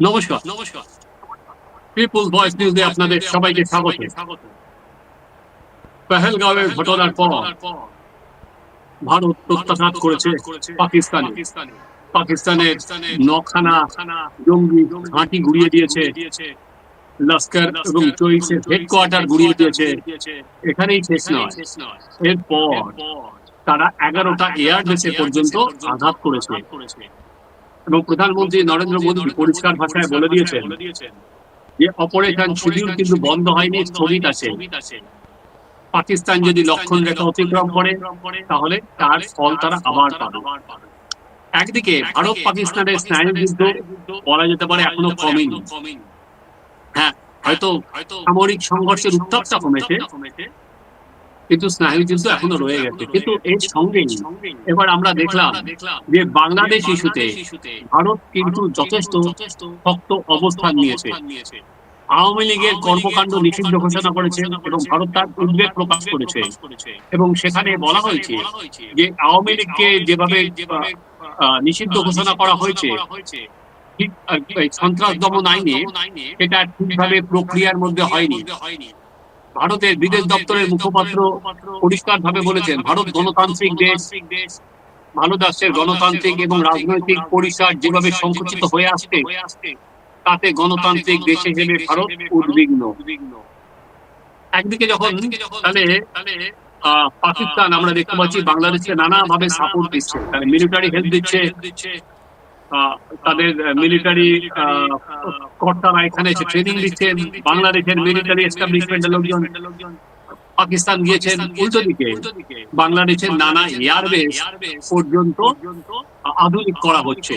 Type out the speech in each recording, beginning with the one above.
নমস্কার। নমস্কার people voice নিউজে আপনাদের সবাইকে স্বাগত। ঘটনার পর ভারত প্রত্যাঘাত করেছে পাকিস্তান। পাকিস্তানের নখানা জঙ্গি ঘাঁটি গুড়িয়ে দিয়েছে। লস্কর এবং চৈসের হেডকোয়ার্টার গুড়িয়ে দিয়েছে। এখানেই শেষ নয়। এরপর তারা এগারোটা এয়ার বেসে পর্যন্ত আঘাত করেছে। এবং প্রধানমন্ত্রী নরেন্দ্র মোদী পরিষ্কার ভাষায় বলে দিয়েছেন যে অপারেশন শিডিউল কিন্তু বন্ধ হয়নি স্থগিত আছে। পাকিস্তান যদি লক্ষণ রেখা অতিক্রম করে তাহলে তার ফল তারা আবার পাবে। একদিকে ভারত পাকিস্তানের স্নায়ু যুদ্ধ বলা যেতে পারে এখনও কমেনি। হ্যাঁ হয়তো সামরিক সংঘর্ষের উত্তাপটা কমেছে। কিন্তু স্নায়ু যুদ্ধ এখনও রয়ে গেছে। কিন্তু এর সঙ্গেই এবার আমরা দেখলাম যে বাংলাদেশ ইস্যুতে ভারত কিন্তু যথেষ্ট শক্ত অবস্থান নিয়েছে। আওয়ামী লীগের কর্মকাণ্ড নিষিদ্ধ ঘোষণা করেছে এবং ভারত তার উদ্বেগ প্রকাশ করেছে। এবং সেখানে বলা হয়েছে যে আওয়ামী লীগকে যেভাবে নিষিদ্ধ ঘোষণা করা হয়েছে সন্ত্রাস দমন আইনে সেটা ঠিকভাবে প্রক্রিয়ার মধ্যে হয়নি। ভারতের বিদেশ দপ্তরের মুখপাত্র পরিষ্কারভাবে বলেছেন ভারত গণতান্ত্রিক দেশ ভালো দাসের গণতান্ত্রিক এবং রাজনৈতিক পরিসর যেভাবে সংকুচিত হয়ে আসছে তাতে গণতান্ত্রিক দেশ হিসেবে ভারত উদ্বিগ্ন। একদিকে যখন তাহলে আহ, পাকিস্তান আমরা দেখতে পাচ্ছি বাংলাদেশকে নানাভাবে সাপোর্ট দিচ্ছে। তাহলে মিলিটারি হেল্প দিচ্ছে। তাদের মিলিটারি কর্তারা এখানে এসে ট্রেনিং দিচ্ছেন। বাংলাদেশের মিলিটারি এস্টাবলিশমেন্টের লোকজন পাকিস্তান গিয়েছেন উল্টো দিকে। বাংলাদেশের নানা এয়ারবেস পর্যন্ত আধুনিক করা হচ্ছে।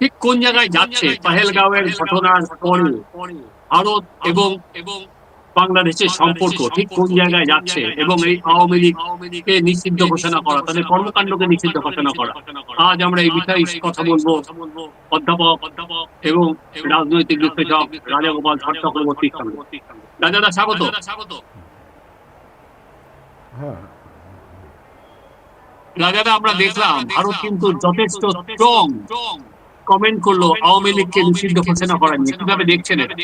ঠিক কোন জায়গায় যাচ্ছে? পাহেলগাঁওয়ের ঘটনার পরে। ভারত এবং এবং বাংলাদেশের সম্পর্ক ঠিক কোন জায়গায় যাচ্ছে এবং এই আওয়ামী লীগকে নিষিদ্ধ ঘোষণা করা? তাদের কর্মকাণ্ডকে নিষিদ্ধ ঘোষণা করা। আজ আমরা এই বিষয়ে কথা বলব অধ্যাপক এবং রাজনৈতিক বিশ্লেষক রাজাগোপাল ভট্ট চক্রবর্তীর সঙ্গে রাজাদা স্বাগত। হ্যাঁ। রাজাদা আমরা দেখলাম ভারত কিন্তু যথেষ্ট স্ট্রং কমেন্ট করল আওয়ামী লীগকে নিষিদ্ধ ঘোষণা করা নিয়ে। কীভাবে দেখছেন এটা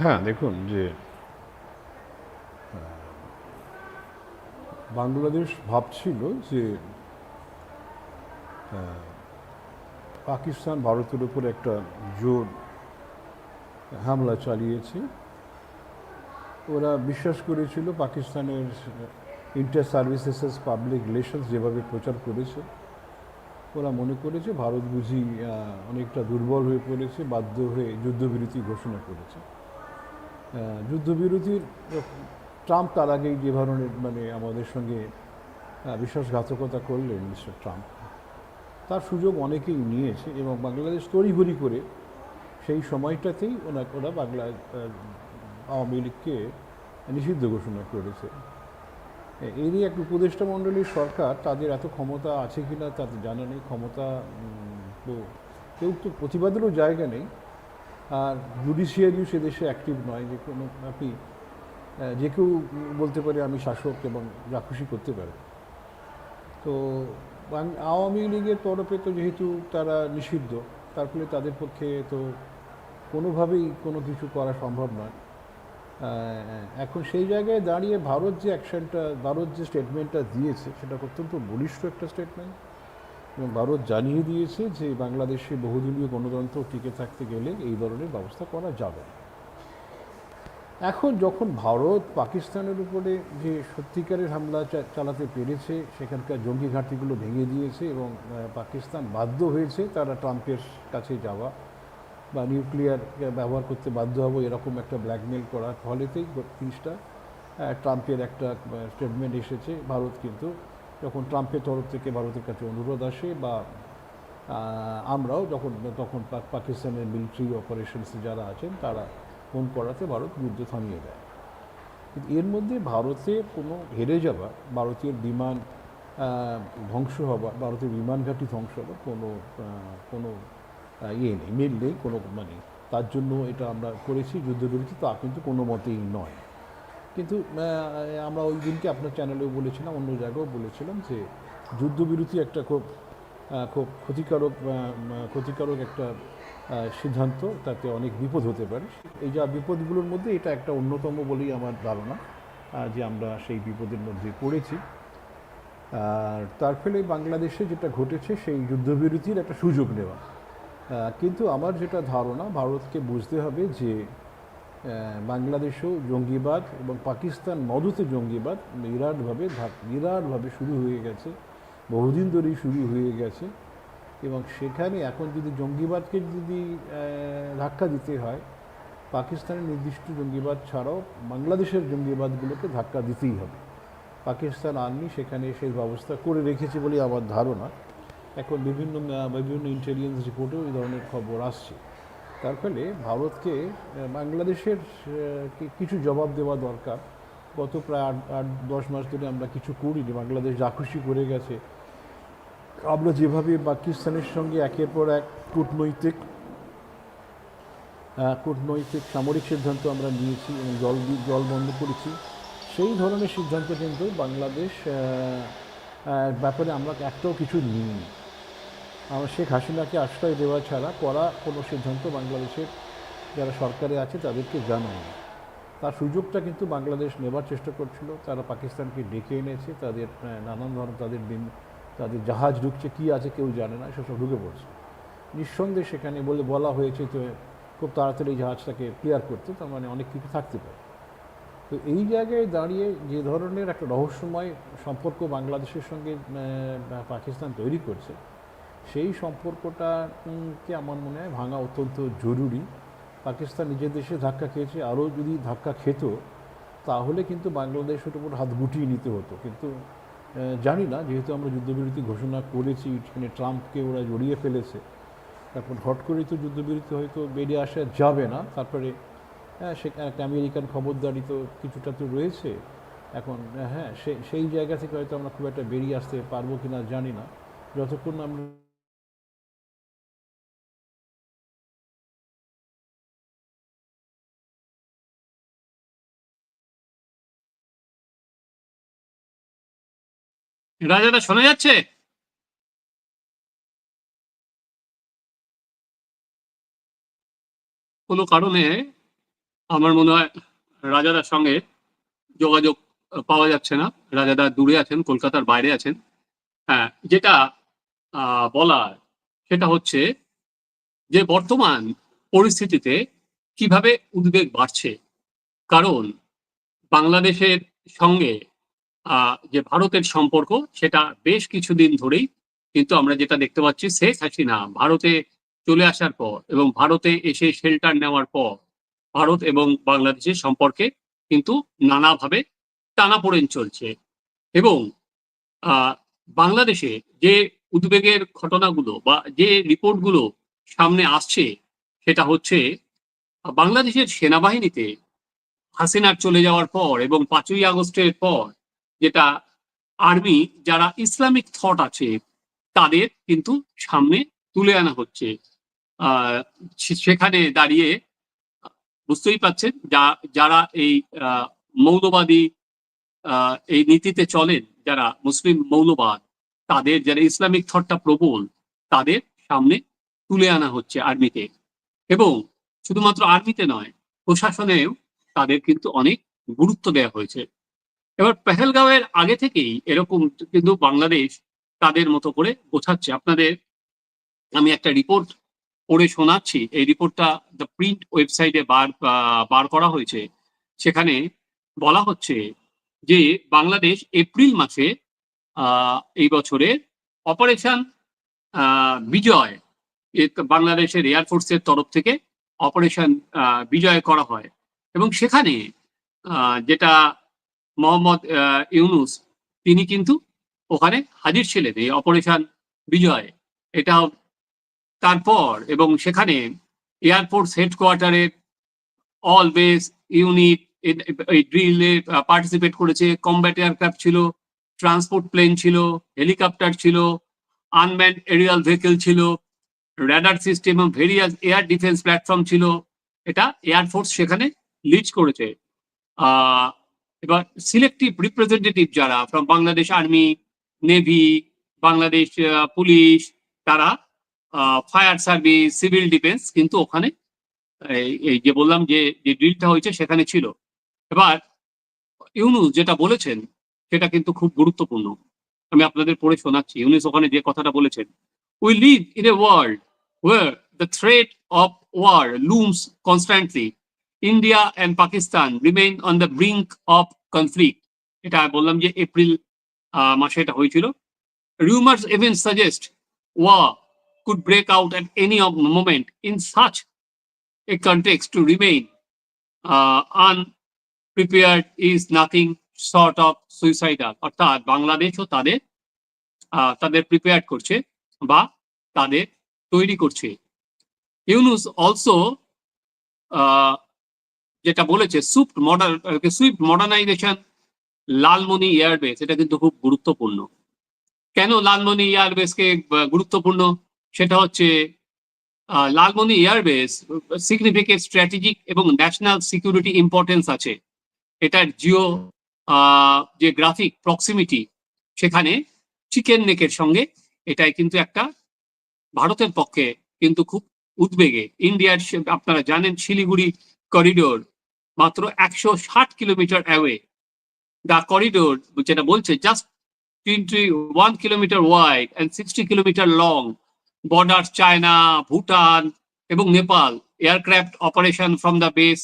হ্যাঁ দেখুন যে বাংলাদেশ ভাবছিল যে পাকিস্তান ভারতের উপর একটা জোর হামলা চালিয়েছে। ওরা বিশ্বাস করেছিল পাকিস্তানের ইন্টার সার্ভিসেস পাবলিক রিলেশনস যেভাবে প্রচার করেছে, ওরা মনে করেছে ভারত বুঝি অনেকটা দুর্বল হয়ে পড়েছে, বাধ্য হয়ে যুদ্ধবিরতি ঘোষণা করেছে। যুদ্ধবিরতির ট্রাম্প তার আগেই যে ধরনের মানে আমাদের সঙ্গে বিশ্বাসঘাতকতা করলেন মিস্টার ট্রাম্প, তার সুযোগ অনেকেই নিয়েছে এবং বাংলাদেশ তড়িঘড়ি করে সেই সময়টাতেই ওনা, ওরা বাংলা আওয়ামী লীগকে নিষিদ্ধ ঘোষণা করেছে। এরই এক উপদেষ্টা মণ্ডলীর সরকার, তাদের এত ক্ষমতা আছে কি না তাদের জানা নেই, ক্ষমতা তো কেউ তো প্রতিবাদেরও জায়গা নেই। আর জুডিশিয়ারিও সে দেশে অ্যাক্টিভ নয়, যে কোনো, আপনি যে কেউ বলতে পারে আমি শাসক এবং যা খুশি করতে পারে। তো আওয়ামী লীগের তরফে তো যেহেতু তারা নিষিদ্ধ, তার ফলে তাদের পক্ষে তো কোনোভাবেই কোনো কিছু করা সম্ভব নয়। এখন সেই জায়গায় দাঁড়িয়ে ভারত যে অ্যাকশনটা, ভারত যে স্টেটমেন্টটা দিয়েছে, সেটা অত্যন্ত বলিষ্ঠ একটা স্টেটমেন্ট এবং ভারত জানিয়ে দিয়েছে যে বাংলাদেশে বহুদলীয় গণতন্ত্র টিকে থাকতে গেলে এই ধরনের ব্যবস্থা করা যাবে না। এখন যখন ভারত পাকিস্তানের উপরে যে সত্যিকারের হামলা চালাতে পেরেছে, সেখানকার জঙ্গি ঘাঁটিগুলো ভেঙে দিয়েছে এবং পাকিস্তান বাধ্য হয়েছে তারা ট্রাম্পের কাছে যাওয়া বা নিউক্লিয়ার ব্যবহার করতে বাধ্য হব এরকম একটা ব্ল্যাকমেল করার ফলেতেই জিনিসটা ট্রাম্পের একটা স্টেটমেন্ট এসেছে। ভারত কিন্তু যখন ট্রাম্পের তরফ থেকে ভারতের কাছে অনুরোধ আসে বা আমরাও যখন, তখন পাক- পাকিস্তানের মিলিটারি অপারেশনসে যারা আছেন তারা ফোন করাতে ভারত যুদ্ধ থামিয়ে দেয়। কিন্তু এর মধ্যে ভারতে কোনো হেরে যাওয়া, ভারতীয় বিমান ধ্বংস হওয়া, ভারতের বিমান ঘাঁটি ধ্বংস হওয়া কোনো কোনো ইয়ে নেই, মিল নেই, কোনো মানে তার জন্য এটা আমরা করেছি যুদ্ধবিরতি তা কিন্তু কোনো মতেই নয়। কিন্তু আমরা ওই দিনকে আপনার চ্যানেলেও বলেছিলাম, অন্য জায়গাও বলেছিলাম যে যুদ্ধবিরতি একটা খুব খুব ক্ষতিকারক ক্ষতিকারক একটা সিদ্ধান্ত, তাতে অনেক বিপদ হতে পারে। এই যা বিপদগুলোর মধ্যে এটা একটা অন্যতম বলেই আমার ধারণা যে আমরা সেই বিপদের মধ্যে পড়েছি। আর তার ফলে বাংলাদেশে যেটা ঘটেছে, সেই যুদ্ধবিরতির একটা সুযোগ নেওয়া। কিন্তু আমার যেটা ধারণা, ভারতকে বুঝতে হবে যে বাংলাদেশেও জঙ্গিবাদ এবং পাকিস্তান মদতে জঙ্গিবাদ বিরাটভাবে বিরাটভাবে শুরু হয়ে গেছে। বহুদিন ধরেই শুরু হয়ে গেছে। এবং সেখানে এখন যদি জঙ্গিবাদকে যদি ধাক্কা দিতে হয়, পাকিস্তানের নির্দিষ্ট জঙ্গিবাদ ছাড়াও বাংলাদেশের জঙ্গিবাদগুলোকে ধাক্কা দিতেই হবে। পাকিস্তান আর্মি সেখানে সেই ব্যবস্থা করে রেখেছে বলে আমার ধারণা। এখন বিভিন্ন বিভিন্ন ইন্টেলিজেন্স রিপোর্টেও এই ধরনের খবর আসছে। তার ফলে ভারতকে বাংলাদেশের কিছু জবাব দেওয়া দরকার। গত প্রায় আট আট, দশ মাস ধরে আমরা কিছু করিনি। বাংলাদেশ যা খুশি করে গেছে। আমরা যেভাবে পাকিস্তানের সঙ্গে একের পর এক কূটনৈতিক কূটনৈতিক সামরিক সিদ্ধান্ত আমরা নিয়েছি এবং জল জল বন্ধ করেছি। সেই ধরনের সিদ্ধান্ত কিন্তু বাংলাদেশ ব্যাপারে আমরা একটাও কিছু নিইনি। আমরা শেখ হাসিনাকে আশ্রয় দেওয়া ছাড়া করা কোনো সিদ্ধান্ত বাংলাদেশের যারা সরকারে আছে তাদেরকে জানায়নি। তার সুযোগটা কিন্তু বাংলাদেশ নেবার চেষ্টা করছিল। তারা পাকিস্তানকে ডেকে এনেছে, তাদের নানান ধরনের তাদের তাদের জাহাজ ঢুকছে কী আছে কেউ জানে না সেসব ঢুকে পড়ছে। নিঃসন্দেহে সেখানে বলে বলা হয়েছে যে খুব তাড়াতাড়ি জাহাজটাকে ক্লিয়ার করতে তার মানে অনেক কিছু থাকতে পারে। তো এই জায়গায় দাঁড়িয়ে যে ধরনের একটা রহস্যময় সম্পর্ক বাংলাদেশের সঙ্গে পাকিস্তান তৈরি করছে সেই সম্পর্কটা উম, কে আমার মনে হয় ভাঙা অত্যন্ত জরুরি। পাকিস্তান নিজের দেশে ধাক্কা খেয়েছে আরও যদি ধাক্কা খেত তাহলে কিন্তু বাংলাদেশের উপর হাত গুটিয়ে নিতে হতো। কিন্তু জানি না, যেহেতু আমরা যুদ্ধবিরতি ঘোষণা করেছি সেখানে ট্রাম্পকে ওরা জড়িয়ে ফেলেছে, তারপর হট করেই তো যুদ্ধবিরতি হয়তো বেরিয়ে আসা যাবে না, তারপরে হ্যাঁ সে একটা আমেরিকান খবরদারি তো কিছুটা তো রয়েছে, এখন হ্যাঁ সেই জায়গা থেকে হয়তো আমরা খুব একটা বেরিয়ে আসতে পারব কি না জানি না, যতক্ষণ আমরা রাজাদা শোনা যাচ্ছে? কোনো কারণে আমার মনে হয় রাজাদার সঙ্গে যোগাযোগ পাওয়া যাচ্ছে না। রাজাদা দূরে আছেন, কলকাতার বাইরে আছেন। হ্যাঁ যেটা বলার সেটা হচ্ছে যে বর্তমান পরিস্থিতিতে কীভাবে উদ্বেগ বাড়ছে। কারণ বাংলাদেশের সঙ্গে যে ভারতের সম্পর্ক, সেটা বেশ কিছুদিন ধরেই কিন্তু আমরা যেটা দেখতে পাচ্ছি, শেখ হাসিনা ভারতে চলে আসার পর এবং ভারতে এসে শেল্টার নেওয়ার পর ভারত এবং বাংলাদেশের সম্পর্কে কিন্তু নানাভাবে টানাপোড়েন চলছে এবং বাংলাদেশে যে উদ্বেগের ঘটনাগুলো বা যে রিপোর্টগুলো সামনে আসছে, সেটা হচ্ছে বাংলাদেশের সেনাবাহিনীতে হাসিনার চলে যাওয়ার পর এবং পাঁচই আগস্টের পর যেটা আর্মি, যারা ইসলামিক থট আছে, তাদের কিন্তু সামনে তুলে আনা হচ্ছে। সেখানে দাঁড়িয়ে বুঝতেই পাচ্ছেন, যা, যারা এই মৌলবাদী এই নীতিতে চলেন, যারা মুসলিম মৌলবাদ, তাদের যারা ইসলামিক থটটা প্রবল, তাদের সামনে তুলে আনা হচ্ছে আর্মিতে এবং শুধুমাত্র আর্মিতে নয়, প্রশাসনেও তাদের কিন্তু অনেক গুরুত্ব দেওয়া হয়েছে। এবার পেহেলগাঁওয়ের আগে থেকেই এরকম কিন্তু বাংলাদেশ তাদের মতো করে গোছাচ্ছে। আপনাদের আমি একটা রিপোর্ট পড়ে শোনাচ্ছি। এই রিপোর্টটা দ্য প্রিন্ট ওয়েবসাইটে বার বার করা হয়েছে। সেখানে বলা হচ্ছে যে বাংলাদেশ এপ্রিল মাসে এই বছরের অপারেশন বিজয় বাংলাদেশের এয়ারফোর্সের তরফ থেকে অপারেশন বিজয় করা হয়। এবং সেখানে যেটা মোহাম্মদ ইউনুস, তিনি কিন্তু ওখানে হাজির ছিলেন এই অপারেশন বিজয়। এটা তারপর এবং সেখানে এয়ারফোর্স হেডকোয়ার্টারে বেস ইউনিট এই ড্রিলে পার্টিসিপেট করেছে। কমব্যাট এয়ারক্রাফট ছিল ট্রান্সপোর্ট প্লেন ছিল হেলিকপ্টার ছিল আনম্যান এরিয়াল ভেহিকেল ছিল র্যাডার সিস্টেম এবং ভেরিয়াস এয়ার ডিফেন্স প্ল্যাটফর্ম ছিল। এটা এয়ারফোর্স সেখানে লিড করেছে। এবার সিলেক্টিভ রিপ্রেজেন্টেটিভ যারা from Bangladesh army navy Bangladesh police তারা ফায়ার সার্ভিস সিভিল ডিফেন্স কিন্তু ওখানে, এই- যে বললাম যে যে ড্রিলটা হয়েছে সেখানে ছিল। এবার, ইউনুস যেটা বলেছেন, সেটা কিন্তু খুব গুরুত্বপূর্ণ। আমি আপনাদের পড়ে শোনাচ্ছি। ইউনুস ওখানে যে কথাটা বলেছেন we live in a world where the threat of war looms constantly India and Pakistan remain on the brink of conflict এটা বললাম যে এপ্রিল মাসে এটা হয়েছিল rumors even suggest war could break out at any of moment in such a context to remain uh, unprepared is nothing short of suicidal অর্থাৎ বাংলাদেশও তাদের তাদের প্রিপেয়ার করছে বা তাদের তৈরি করছে ইউনুস অলসো যেটা বলেছে swift modern swift modernisation Lalmoni airbase এটা কিন্তু খুব গুরুত্বপূর্ণ। কেন লালমনি এয়ারবেসকে গুরুত্বপূর্ণ? সেটা হচ্ছে লালমনি এয়ারবেস সিগনিফিকেন্ট স্ট্র্যাটেজিক এবং ন্যাশনাল সিকিউরিটি ইম্পর্টেন্স আছে। এটার জিও যে গ্রাফিক প্রক্সিমিটি সেখানে চিকেন নেকের সঙ্গে এটাই কিন্তু একটা ভারতের পক্ষে কিন্তু খুব উদ্বেগে। ইন্ডিয়ার আপনারা জানেন শিলিগুড়ি করিডোর মাত্র একশো ষাট কিলোমিটার অ্যাওয়ে দ্য করিডোর যেটা বলছে just twenty one kilometre wide and sixty kilometre long border China Bhutan এবং Nepal aircraft operation from the base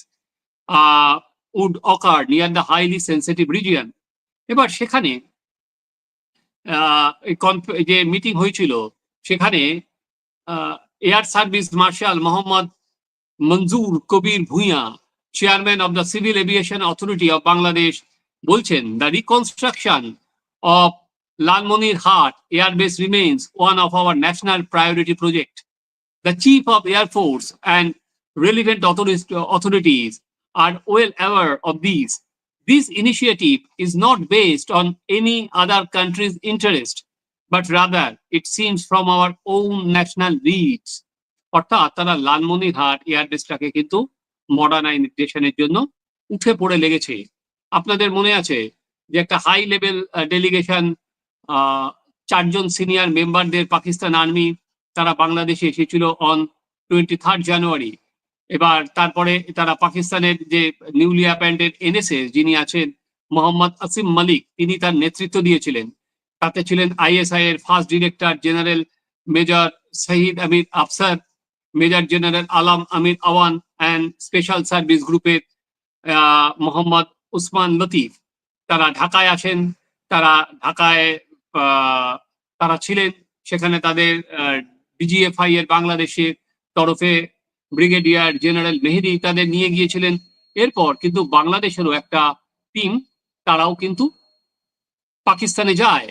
would occur near the highly sensitive region এবার সেখানে uh, যে meeting হয়েছিল, সেখানে air service marshal Mohammad Manjur Kabir Bhuiyan chairman of the civil aviation authority of Bangladesh বলছেন the reconstruction Hat Air Base remains one of our national priority project. The Chief of Air Force and relevant authorities are well aware of these. This initiative is not based on any other country's interest, but rather it seems from our own national needs. অর্থাৎ তারা লালমনিরহাট এয়ারবেসটাকে কিন্তু মডার্নাইজেশনের জন্য উঠে পড়ে লেগেছে। আপনাদের মনে আছে যে একটা হাই লেভেল ডেলিগেশন চারজন সিনিয়র মেম্বারদের পাকিস্তান আর্মি তারা বাংলাদেশে এসেছিল অন টোয়েন্টি থার্ড জানুয়ারি এবার তারপরে তারা পাকিস্তানের যে নিউলি অ্যাপয়েন্টেড এনএসএস যিনি আছেন, মোহাম্মদ আসিম মালিক, তিনি তার নেতৃত্ব দিয়েছিলেন। তাতে ছিলেন আইএসআই এর first director general major Shahid Amir Afsar major general Alam Amir Awan and special service গ্রুপের মোহাম্মদ উসমান লতিফ। তারা ঢাকায় আসেন তারা ঢাকায় তারা ছিলেন। সেখানে তাদের ডিজিএফআই এর বাংলাদেশের তরফে ব্রিগেডিয়ার জেনারেল মেহেদি তাদের নিয়ে গিয়েছিলেন। এরপর কিন্তু বাংলাদেশেরও একটা টিম, তারাও কিন্তু পাকিস্তানে যায়।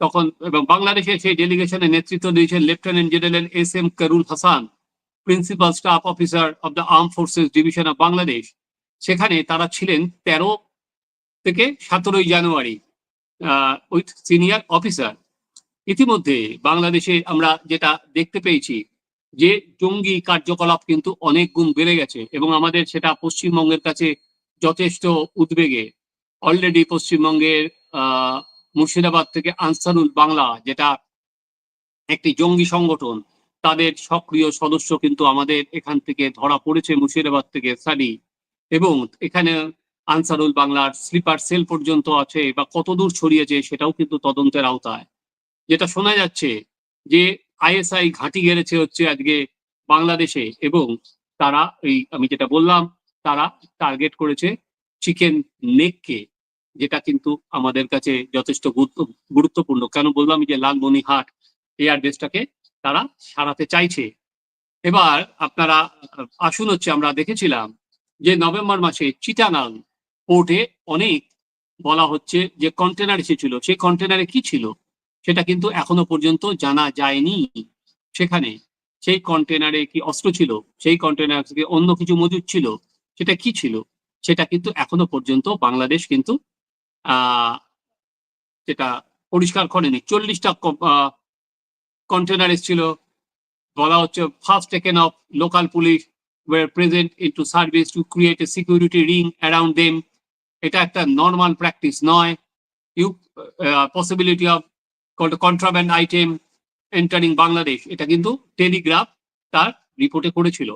তখন এবং বাংলাদেশের সেই ডেলিগেশনে নেতৃত্ব দিয়েছেন lieutenant general S M Kamrul Hasan. Principal staff officer of the armed forces division of Bangladesh সেখানে তারা ছিলেন তেরো থেকে সতেরোই জানুয়ারি উইথ সিনিয়র অফিসার ইতিমধ্যে বাংলাদেশে আমরা যেটা দেখতে পেয়েছি যে জঙ্গি কার্যকলাপ কিন্তু অনেক গুণ বেড়ে গেছে এবং আমাদের সেটা পশ্চিমবঙ্গের কাছে যথেষ্ট উদ্বেগে। অলরেডি পশ্চিমবঙ্গের মুর্শিদাবাদ থেকে আনসারুল বাংলা, যেটা একটি জঙ্গি সংগঠন তাদের সক্রিয় সদস্য কিন্তু আমাদের এখান থেকে ধরা পড়েছে মুর্শিদাবাদ থেকে সারি এবং এখানে আনসারুল বাংলার স্লিপার সেল পর্যন্ত আছে বা কতদূর ছড়িয়েছে সেটাও কিন্তু তদন্তের আওতায়। যেটা শোনা যাচ্ছে যে আইএসআই ঘাঁটি গেড়েছে হচ্ছে আজকে বাংলাদেশে এবং তারা এই আমি যেটা বললাম, তারা টার্গেট করেছে চিকেন নেককে, যেটা কিন্তু আমাদের কাছে যথেষ্ট গুরুত্ব- গুরুত্বপূর্ণ। কেন বললাম যে লালমনিহাট এয়ারবেসটাকে তারা সারাতে চাইছে। এবার আপনারা আসুন হচ্ছে আমরা দেখেছিলাম যে নভেম্বর মাসে চিটানাং পোর্টে অনেক বলা হচ্ছে যে কন্টেনার এসেছিল সেই কন্টেনারে কি ছিল? সেটা কিন্তু এখনও পর্যন্ত জানা যায়নি সেখানে। সেই কন্টেনারে কি অস্ত্র ছিল? সেই কন্টেনার থেকে অন্য কিছু মজুদ ছিল? সেটা কি ছিল? সেটা কিন্তু এখনও পর্যন্ত বাংলাদেশ কিন্তু, আহ যেটা পরিষ্কার করেনি। চল্লিশটা কন্টেনার এসেছিল বলা হচ্ছে first taken of local police were present into service to create a security ring around them এটা একটা নর্মাল প্র্যাকটিস নয় you possibility of contraband item entering Bangladesh এটা কিন্তু টেলিগ্রাফ তার রিপোর্টে করেছিল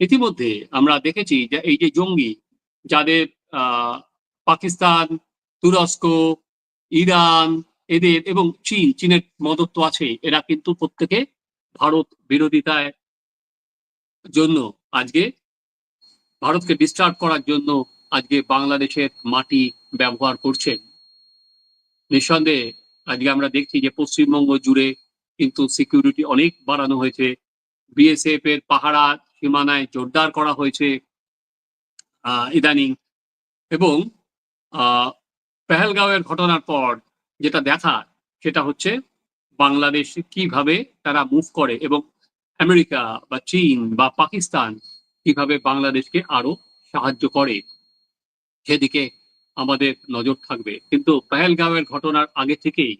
ইতিমধ্যে আমরা দেখেছি যে এই যে জঙ্গি যাদের পাকিস্তান তুরস্ক ইরান এদের এবং চীন চীনের মদত আছে এরা কিন্তু প্রত্যেকে ভারত বিরোধিতায় জন্য আজকে ভারতকে ডিস্টার্ব করার জন্য আজকে বাংলাদেশের মাটি ব্যবহার করছেন। নিঃসন্দেহে আজকে আমরা দেখছি যে পশ্চিমবঙ্গ জুড়ে কিন্তু সিকিউরিটি অনেক বাড়ানো হয়েছে। বিএসএফ এর পাহারা সীমানায় জোরদার করা হয়েছে আহ, ইদানিং। এবং আহ, পেহেলগাঁওয়ের ঘটনার পর যেটা দেখা সেটা হচ্ছে বাংলাদেশ কীভাবে তারা মুভ করে এবং আমেরিকা বা চীন বা পাকিস্তান কীভাবে বাংলাদেশকে আরও সাহায্য করে, সেদিকে আমাদের নজর থাকবে। কিন্তু পেহেলগাঁওয়ের ঘটনার আগে থেকেই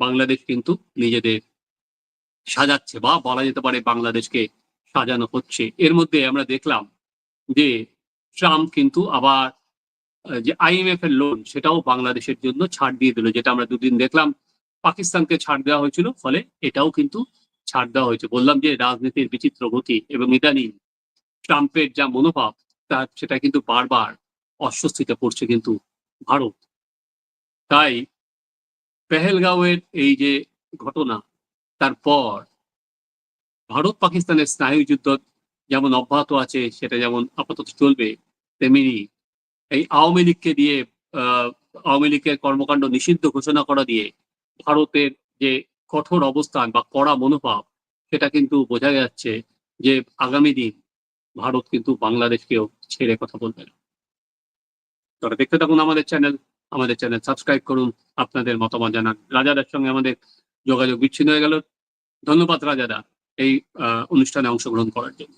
বাংলাদেশ কিন্তু নিজেদের সাজাচ্ছে বা বলা যেতে পারে বাংলাদেশকে সাজানো হচ্ছে। এর মধ্যে আমরা দেখলাম যে ট্রাম্প কিন্তু আবার যে আইএমএফ এর লোন সেটাও বাংলাদেশের জন্য ছাড় দিয়ে দিল, যেটা আমরা দুদিন দেখলাম পাকিস্তানকে ছাড় দেওয়া হয়েছিল, ফলে এটাও কিন্তু ছাড় দেওয়া হয়েছে। বললাম যে রাজনীতির বিচিত্র গতি এবং ইদানিং ট্রাম্পের যা মনোভাব, তা সেটা কিন্তু বারবার অস্বস্তিতে পড়ছে কিন্তু ভারত। তাই পেহেলগাঁওয়ের এই যে ঘটনা, তারপর ভারত পাকিস্তানের স্নায়ু যুদ্ধ যেমন অব্যাহত আছে, সেটা যেমন আপাতত চলবে, তেমনি এই আওয়ামী লীগকে দিয়ে আওয়ামী লীগের কর্মকাণ্ড নিষিদ্ধ ঘোষণা করা দিয়ে ভারতের যে কঠোর অবস্থান বা কড়া মনোভাব, সেটা কিন্তু বোঝা যাচ্ছে যে আগামী দিন ভারত কিন্তু বাংলাদেশকেও ছেড়ে কথা বলবে না। তারা দেখতে থাকুন আমাদের চ্যানেল আমাদের চ্যানেল সাবস্ক্রাইব করুন, আপনাদের মতামত জানান। রাজাদার সঙ্গে আমাদের যোগাযোগ বিচ্ছিন্ন হয়ে গেল। ধন্যবাদ রাজাদা এই অনুষ্ঠানে অংশগ্রহণ করার জন্য।